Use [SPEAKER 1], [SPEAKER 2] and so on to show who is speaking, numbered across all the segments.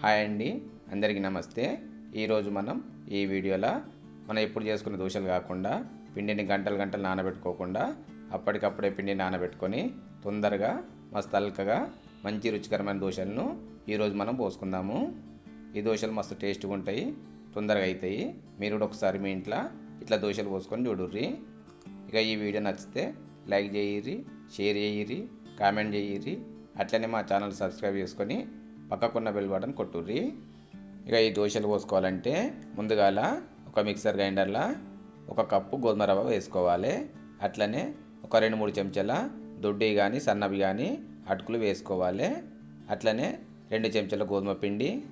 [SPEAKER 1] Hi అండి అందరికీ నమస్తే. ఈరోజు మనం ఈ వీడియోలో మనం ఎప్పుడు చేసుకున్న దోశలు కాకుండా పిండిని గంటలు గంటలు నానబెట్టుకోకుండా అప్పటికప్పుడే పిండి నానబెట్టుకొని తొందరగా మస్తు అల్కగా మంచి రుచికరమైన దోశలను ఈరోజు మనం పోసుకుందాము. ఈ దోశలు మస్తు టేస్ట్గా ఉంటాయి తొందరగా అవుతాయి మీరు కూడా ఒకసారి మీ ఇంట్లో ఇట్లా దోశలు పోసుకొని చూడుర్రి. ఇక ఈ వీడియో నచ్చితే లైక్ చేయరి షేర్ చేయర్రి కామెంట్ చేయర్రి. అట్లనే మా ఛానల్ సబ్స్క్రైబ్ చేసుకొని పక్కకున్న బెల్ బటన్ కొట్టుర్రి. ఇక ఈ దోశలు పోసుకోవాలంటే ముందుగాల ఒక మిక్సర్ గ్రైండర్లో ఒక కప్పు గోధుమ రవ్వ వేసుకోవాలి. అట్లనే ఒక రెండు మూడు చెంచాల దొడ్డి కానీ సన్నవి కానీ అటుకులు వేసుకోవాలి. అట్లనే రెండు చెంచాల గోధుమ పిండి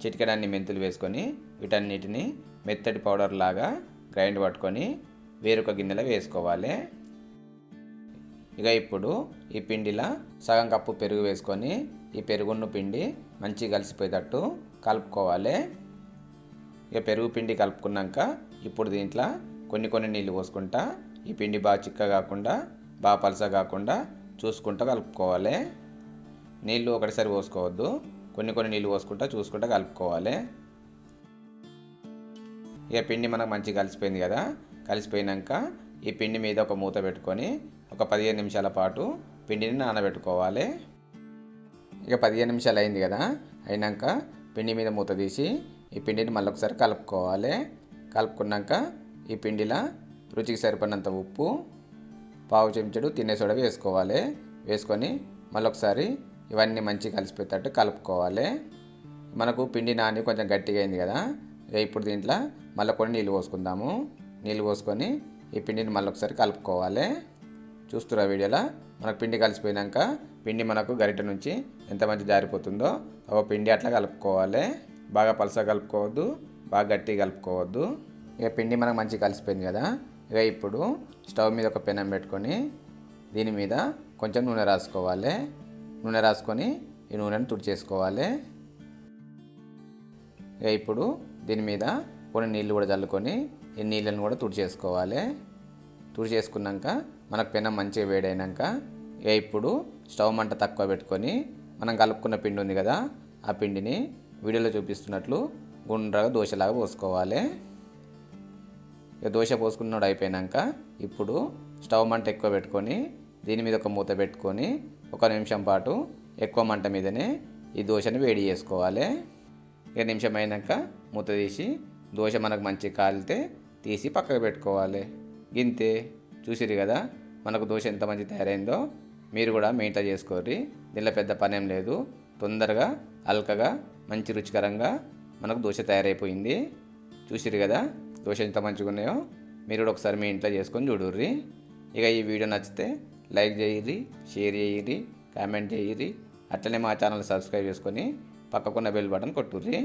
[SPEAKER 1] చిటికడాన్ని మెంతులు వేసుకొని వీటన్నిటిని మెత్తటి పౌడర్ లాగా గ్రైండ్ పట్టుకొని వేరొక గిన్నెలో వేసుకోవాలి. ఇక ఇప్పుడు ఈ పిండిలో సగం కప్పు పెరుగు వేసుకొని ఈ పెరుగును పిండి మంచిగా కలిసిపోయేటట్టు కలుపుకోవాలి. ఇక పెరుగు పిండి కలుపుకున్నాక ఇప్పుడు దీంట్లో కొన్ని కొన్ని నీళ్ళు పోసుకుంటా ఈ పిండి బాగా చిక్క కాకుండా బాగా పలస కాకుండా చూసుకుంటూ కలుపుకోవాలి. నీళ్ళు ఒకటిసారి పోసుకోవద్దు. కొన్ని కొన్ని నీళ్ళు పోసుకుంటా చూసుకుంటూ కలుపుకోవాలి. ఇక పిండి మనకు మంచిగా కలిసిపోయింది కదా. కలిసిపోయినాక ఈ పిండి మీద ఒక మూత పెట్టుకొని ఒక పదిహేను నిమిషాల పాటు పిండిని నానబెట్టుకోవాలి. ఇక పదిహేను నిమిషాలు అయింది కదా అయినాక పిండి మీద మూత తీసి ఈ పిండిని మళ్ళొకసారి కలుపుకోవాలి. కలుపుకున్నాక ఈ పిండిలో రుచికి సరిపడినంత ఉప్పు పావు చెంచడు తినే సోడా వేసుకోవాలి. వేసుకొని మళ్ళొకసారి ఇవన్నీ మంచిగా కలిసిపోయేటట్టు కలుపుకోవాలి. మనకు పిండి నాని కొంచెం గట్టిగా అయింది కదా ఇక ఇప్పుడు దీంట్లో మళ్ళీ కొన్ని నీళ్ళు పోసుకుందాము. నీళ్ళు పోసుకొని ఈ పిండిని మళ్ళీ ఒకసారి కలుపుకోవాలి. చూస్తురా వీడియోలో? మనకు పిండి కలిసిపోయినాక పిండి మనకు గరిటె నుంచి ఎంత మంచి జారిపోతుందో ఒక పిండి అట్లా కలుపుకోవాలి. బాగా పలస కలుపుకోవద్దు బాగా గట్టి కలుపుకోవద్దు. ఇక పిండి మనకు మంచిగా కలిసిపోయింది కదా? ఇక ఇప్పుడు స్టవ్ మీద ఒక పెనం పెట్టుకొని దీని మీద కొంచెం నూనె రాసుకోవాలి. నూనె రాసుకొని ఈ నూనెను తుడిచేసుకోవాలి. ఇక ఇప్పుడు దీని మీద కొన్ని నీళ్ళు కూడా చల్లుకొని ఈ నీళ్ళను కూడా తుడిచేసుకోవాలి. తుడిచేసుకున్నాక మనకు పెనం మంచిగా వేడైనాక ఇక ఇప్పుడు స్టవ్ మంట తక్కువ పెట్టుకొని మనం కలుపుకున్న పిండి ఉంది కదా ఆ పిండిని వీడియోలో చూపిస్తున్నట్లు గుండ్రగా దోశలాగా పోసుకోవాలి. ఇక దోశ పోసుకున్నాడు అయిపోయినాక ఇప్పుడు స్టవ్ మంట ఎక్కువ పెట్టుకొని దీని మీద ఒక మూత పెట్టుకొని ఒక నిమిషం పాటు ఎక్కువ మంట మీదనే ఈ దోశని వేడి చేసుకోవాలి. ఇక నిమిషం అయినాక మూత తీసి దోశ మనకు మంచిగా కాలితే తీసి పక్కకు పెట్టుకోవాలి. గింతే చూసిరు కదా మనకు దోశ ఎంత మంచి తయారైందో మీరు కూడా మీ ఇంట్లో చేసుకోరి దీనిలో పెద్ద పనేం లేదు. తొందరగా అల్కగా మంచి రుచికరంగా మనకు దోశ తయారైపోయింది. చూసిరు కదా దోశ ఎంత మంచిగా ఉన్నాయో మీరు కూడా ఒకసారి మీ ఇంట్లో చేసుకొని చూడుర్రి. ఇక ఈ వీడియో నచ్చితే లైక్ చేయర్రి షేర్ చేయర్రి కామెంట్ చేయర్రి. అట్లనే మా ఛానల్ సబ్స్క్రైబ్ చేసుకొని పక్కకున్న బెల్ బటన్ కొట్టుర్రి.